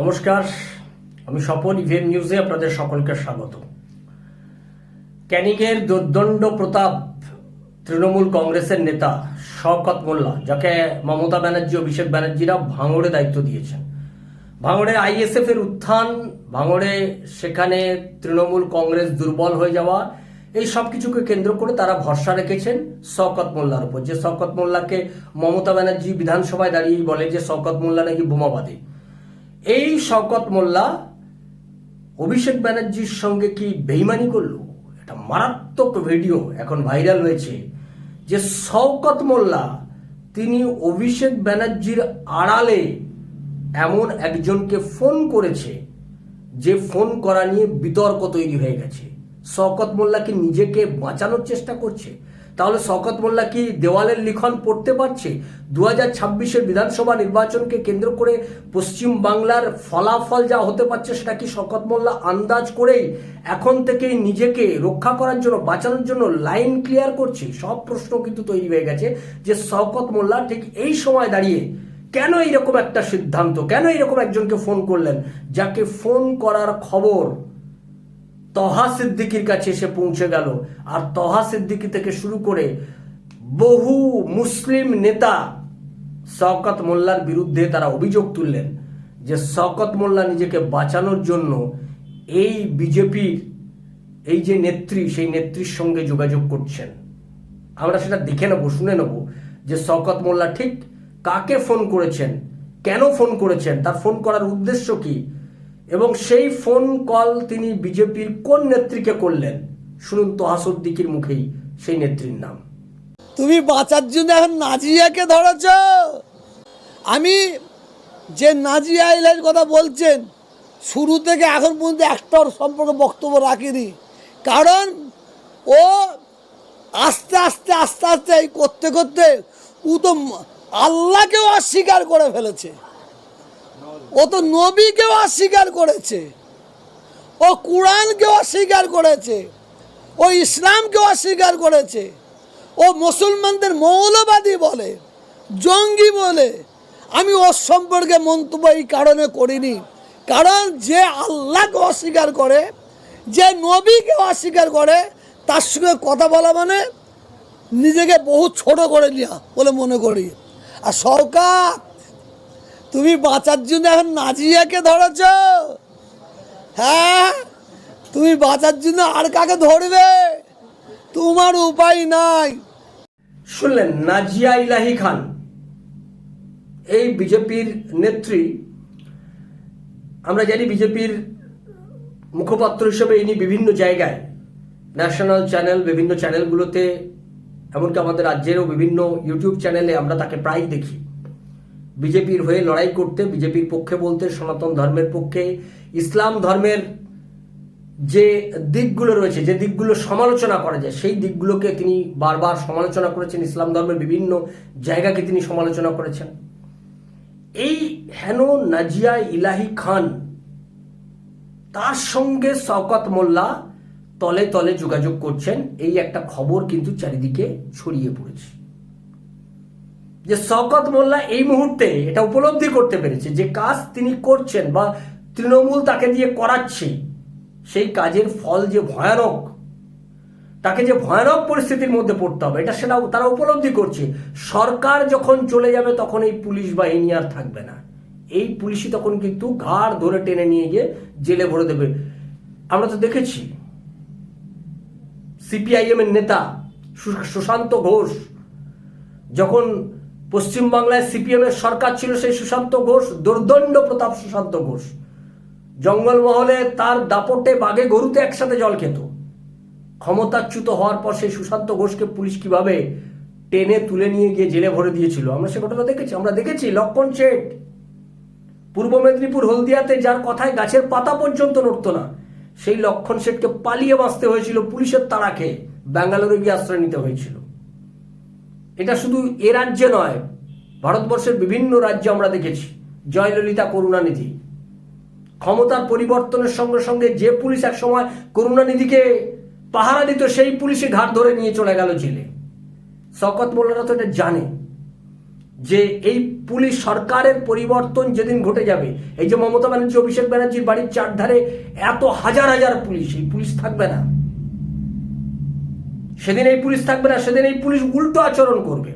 নমস্কার, আমি স্বপন ইভিএম নিউজে আপনাদের সকলকে স্বাগত। ক্যানিংয়ের দুর্দণ্ড প্রতাপ তৃণমূল কংগ্রেসের নেতা শওকত মোল্লা, যাকে মমতা ব্যানার্জি অভিষেক ব্যানার্জিরা ভাঙড়ে দায়িত্ব দিয়েছেন। ভাঙড়ে আইএসএফ এর উত্থান, ভাঙড়ে সেখানে তৃণমূল কংগ্রেস দুর্বল হয়ে যাওয়া, এই সব কিছুকে কেন্দ্র করে তারা ভরসা রেখেছেন শওকত মোল্লার উপর। যে শওকত মোল্লাকে মমতা ব্যানার্জি বিধানসভায় দাঁড়িয়েই বলে যে শওকত মোল্লা নাকি বোমাবাদী। এই শওকত মোল্লা অভিষেক ব্যানার্জির সঙ্গে কি বেইমানি করল? এটা মারাত্মক ভিডিও এখন ভাইরাল হয়েছে যে শওকত মোল্লা তিনি অভিষেক ব্যানার্জির আড়ালে এমন একজনকে ফোন করেছে যে ফোন করা নিয়ে বিতর্ক তৈরি হয়ে গেছে। শওকত মোল্লা কি নিজেকে বাঁচানোর চেষ্টা করছে? তাহলে শওকত মোল্লা কি দেওয়ালের লিখন পড়তে পারছে? দু হাজার ছাব্বিশের বিধানসভা নির্বাচনকে কেন্দ্র করে পশ্চিম বাংলার ফলাফল যা হতে পারছে সেটা কি শওকত মোল্লা আন্দাজ করেই এখন থেকেই নিজেকে রক্ষা করার জন্য, বাঁচানোর জন্য লাইন ক্লিয়ার করছে? সব প্রশ্ন কিন্তু তৈরি হয়ে গেছে যে শওকত মোল্লা ঠিক এই সময় দাঁড়িয়ে কেন এইরকম একটা সিদ্ধান্ত, কেন এরকম একজনকে ফোন করলেন? যাকে ফোন করার খবর তহা সিদ্দিকির কাছে এসে পৌঁছে গেল। আর তহা সিদ্দিকি থেকে শুরু করে বহু মুসলিম নেতা শওকত মোল্লার বিরুদ্ধে তারা অভিযোগ তুললেন যে শওকত মোল্লা নিজেকে বাঁচানোর জন্য এই বিজেপির এই যে নেত্রী, সেই নেত্রীর সঙ্গে যোগাযোগ করছেন। আমরা সেটা দেখে নেব, শুনে নেব যে শওকত মোল্লা ঠিক কাকে ফোন করেছেন, কেন ফোন করেছেন, তার ফোন করার উদ্দেশ্য কি? এবং সেই ফোন কল তিনি বিজেপির কোন নেত্রীকে করলেন? শুনুন তো হাসুদ্দিকির মুখেই সেই নেত্রীর নাম। তুমি বাঁচার জন্য এখন নাজিয়াকে ধরেছ? আমি যে নাজিয়া আইলের কথা বলছেন, শুরু থেকে এখন পর্যন্ত একটা সম্পর্কে বক্তব্য রাখিনি। কারণ ও আস্তে আস্তে আস্তে আস্তে এই করতে করতে ও তো আল্লাহকেও অস্বীকার করে ফেলেছে। ও তো নবীকেও অস্বীকার করেছে। ও কোরআনকে অস্বীকার করেছে। ও ইসলামকে অস্বীকার করেছে। ও মুসলমানদের মৌলবাদী বলে, জঙ্গি বলে। আমি ওর সম্পর্কে মন্তব্য এই কারণে করিনি। কারণ যে আল্লাহকে অস্বীকার করে, যে নবীকে অস্বীকার করে, তার সঙ্গে কথা বলা মানে নিজেকে বহু ছোট করে নেওয়া বলে মনে করি। আর সরকার তুমি বাঁচার জন্য এখন নাজিয়াকে ধরেছ? হ্যাঁ? তুমি বাঁচার জন্য আর কাকে ধরবে? তোমার উপায় নাই। শুনলেন, নাজিয়া ইলাহি খান। এই বিজেপির নেত্রী, আমরা জানি বিজেপির মুখপাত্র হিসেবে ইনি বিভিন্ন জায়গায় ন্যাশনাল চ্যানেল বিভিন্ন চ্যানেলগুলোতে এমনকি আমাদের রাজ্যেরও বিভিন্ন ইউটিউব চ্যানেলে আমরা তাকে প্রায় দেখি। বিজেপির হয়ে লড়াই করতে, বিজেপির পক্ষে বলতে, সনাতন ধর্মের পক্ষে, ইসলাম ধর্মের যে দিকগুলো রয়েছে, যে দিকগুলো সমালোচনা করা যায়, সেই দিকগুলোকে তিনি বারবার সমালোচনা করেছেন। ইসলাম ধর্মের বিভিন্ন জায়গাকে তিনি সমালোচনা করেছেন। এই হেন নাজিয়া ইলাহি খান, তার সঙ্গে শওকত মোল্লা তলে তলে যোগাযোগ করছেন। এই একটা খবর কিন্তু চারিদিকে ছড়িয়ে পড়েছে। যে শওকত মোল্লা এই মুহূর্তে এটা উপলব্ধি করতে পেরেছে যে কাজ তিনি করছেন বা তৃণমূল তাকে দিয়ে করাচ্ছে, সেই কাজের ফল যে ভয়ানক, তাকে যে ভয়ানক পরিস্থিতির মধ্যে পড়তে হবে, এটা সেটা তারা উপলব্ধি করছে। সরকার যখন চলে যাবে তখন এই পুলিশ বাহিনী আর থাকবে না। এই পুলিশই তখন কিন্তু ঘাড় ধরে টেনে নিয়ে গিয়ে জেলে ভরে দেবে। আমরা তো দেখেছি সিপিআইএম এর নেতা সুশান্ত ঘোষ যখন পশ্চিমবাংলায় সিপিএম এর সরকার ছিল সেই সুশান্ত ঘোষ, দুর্দণ্ড প্রতাপ সুশান্ত ঘোষ। জঙ্গলমহলে তার দাপটে বাঘে গরুতে একসাথে জল খেত। ক্ষমতাচ্যুত হওয়ার পর সেই সুশান্ত ঘোষকে পুলিশ কীভাবে টেনে তুলে নিয়ে গিয়ে জেলে ভরে দিয়েছিল? আমরা সে ঘটনা দেখেছি, আমরা দেখেছি লক্ষণ শেঠ। পূর্ব মেদিনীপুর হলদিয়াতে যার কথায় গাছের পাতা পর্যন্ত নড়তো না, সেই লক্ষণ শেঠকে পালিয়ে বাঁচতে হয়েছিল পুলিশের তাড়া খেয়ে ব্যাঙ্গালোরে গিয়ে আশ্রয় নিতে হয়েছিল। এটা শুধু এ রাজ্যে নয়, ভারতবর্ষের বিভিন্ন রাজ্যে আমরা দেখেছি। জয়ললিতা করুণানিধি। ক্ষমতার পরিবর্তনের সঙ্গে সঙ্গে যে পুলিশ এক সময় করুণানিধিকে পাহারা দিত, সেই পুলিশে ঘাট ধরে নিয়ে চলে গেল জেলে। শকত মোল্লারা তো এটা জানে যে এই পুলিশ সরকারের পরিবর্তন যেদিন ঘটে যাবে, এই যে মমতা ব্যানার্জি, অভিষেক ব্যানার্জির বাড়ির চারধারে এত হাজার হাজার পুলিশ, এই পুলিশ থাকবে না। সেদিন এই পুলিশ থাকবে না, সেদিন এই পুলিশ উল্টো আচরণ করবে।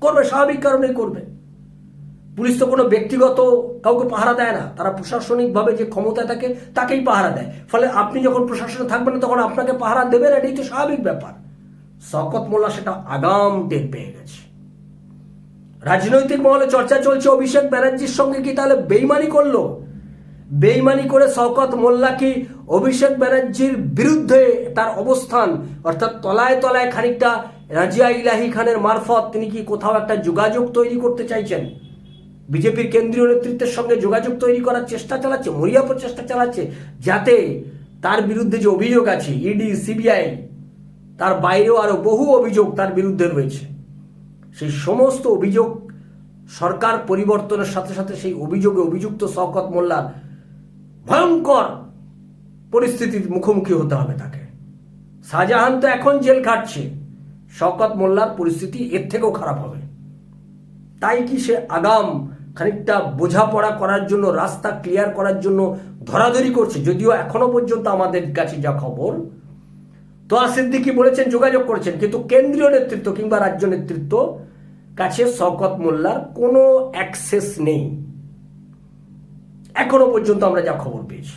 করবে, স্বাভাবিক কারণেই করবে। পুলিশ তো কোনো ব্যক্তিগত কাউকে পাহারা দেয় না। তারা প্রশাসনিকভাবে যে ক্ষমতায় থাকে, তাকেই পাহারা দেয়। ফলে আপনি যখন প্রশাসনে থাকবেন না, তখন আপনাকে পাহারা দেবে না, এটাই তো স্বাভাবিক ব্যাপার। শকত মোল্লা সেটা আগাম টের পেয়ে গেছে। রাজনৈতিক মহলে চর্চা চলছে, অভিষেক ব্যানার্জির সঙ্গে কি তাহলে বেইমানি করল? বেইমানি করে শওকত মোল্লা কি অভিষেক ব্যানার্জির বিরুদ্ধে তার অবস্থান, অর্থাৎ তলায় তলায় খানিকটা রাজিয়া ইলাহি খানের মারফত তিনি কি কোথাও একটা যোগাযোগ তৈরি করতে চাইছেন? বিজেপির কেন্দ্রীয় নেতৃত্বের সঙ্গে যোগাযোগ তৈরি করার চেষ্টা চালাচ্ছে, মরিয়া প্রচেষ্টা চালাচ্ছে, যাতে তার বিরুদ্ধে যে অভিযোগ আছে ইডি সিবিআই তার বাইরেও আরও বহু অভিযোগ তার বিরুদ্ধে রয়েছে। সেই সমস্ত অভিযোগ সরকার পরিবর্তনের সাথে সাথে সেই অভিযোগে অভিযুক্ত শওকত মোল্লার ভয়ঙ্কর পরিস্থিতির মুখোমুখি হতে হবে তাকে। শাহজাহান তো এখন জেল খাটছে। শওকত মোল্লার পরিস্থিতি এর থেকেও খারাপ হবে। তাই কি সে আগাম খানিকটা বোঝাপড়া করার জন্য, রাস্তা ক্লিয়ার করার জন্য ধরাধরি করছে? যদিও এখনও পর্যন্ত আমাদের কাছে যা খবর তোয়া সিদ্দিকি বলেছেন, যোগাযোগ করেছেন। কিন্তু কেন্দ্রীয় নেতৃত্ব কিংবা রাজ্য নেতৃত্ব কাছে শওকত মোল্লার কোনো অ্যাক্সেস নেই। এখনও পর্যন্ত আমরা যা খবর পেয়েছি।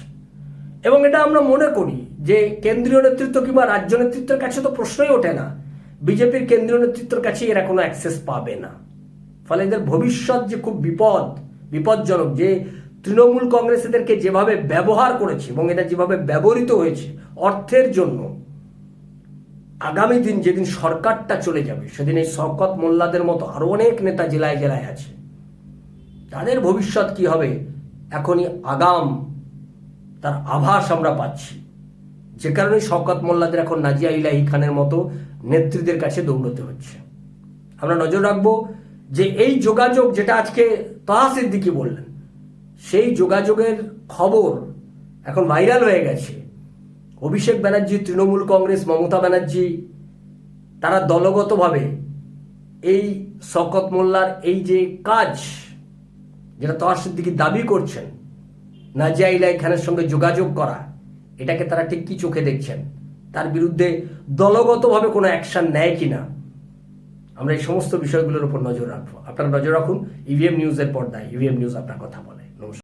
এবং এটা আমরা মনে করি যে কেন্দ্রীয় নেতৃত্ব কিংবা রাজ্য নেতৃত্বের কাছে তো প্রশ্নই ওঠে না। বিজেপির কেন্দ্রীয় নেতৃত্বের কাছে এরা কোনো অ্যাক্সেস পাবে না। ফলে এদের ভবিষ্যৎ যে খুব বিপদ, বিপজ্জনক, যে তৃণমূল কংগ্রেস এদেরকে যেভাবে ব্যবহার করেছে এবং এটা যেভাবে ব্যবহৃত হয়েছে অর্থের জন্য, আগামী দিন যেদিন সরকারটা চলে যাবে, সেদিন এই শওকত মোল্লাদের মতো আরও অনেক নেতা জেলায় জেলায় আছে। তাদের ভবিষ্যৎ কি হবে? এখনই আগাম তার আভাস আমরা পাচ্ছি। যে কারণে শওকত মোল্লাদের এখন নাজিয়া ইলাহি খানের মতো নেত্রীদের কাছে দৌড়তে হচ্ছে। আমরা নজর রাখব যে এই যোগাযোগ যেটা আজকে তাহা সিদ্দিকি বললেন, সেই যোগাযোগের খবর এখন ভাইরাল হয়ে গেছে। অভিষেক ব্যানার্জি, তৃণমূল কংগ্রেস, মমতা ব্যানার্জি, তারা দলগতভাবে এই শকত মোল্লার এই যে কাজ যেটা তোহার সিদ্দিকি দাবি করছেন নাজিয়া ইলাই খানের সঙ্গে যোগাযোগ করা, এটাকে তারা ঠিক কি চোখে দেখছেন? তার বিরুদ্ধে দলগতভাবে কোনো অ্যাকশান নেয় কি না আমরা এই সমস্ত বিষয়গুলোর উপর নজর রাখব। আপনারা নজর রাখুন ইভিএম নিউজের পর্দায় ইভিএম নিউজ আপনার কথা বলে।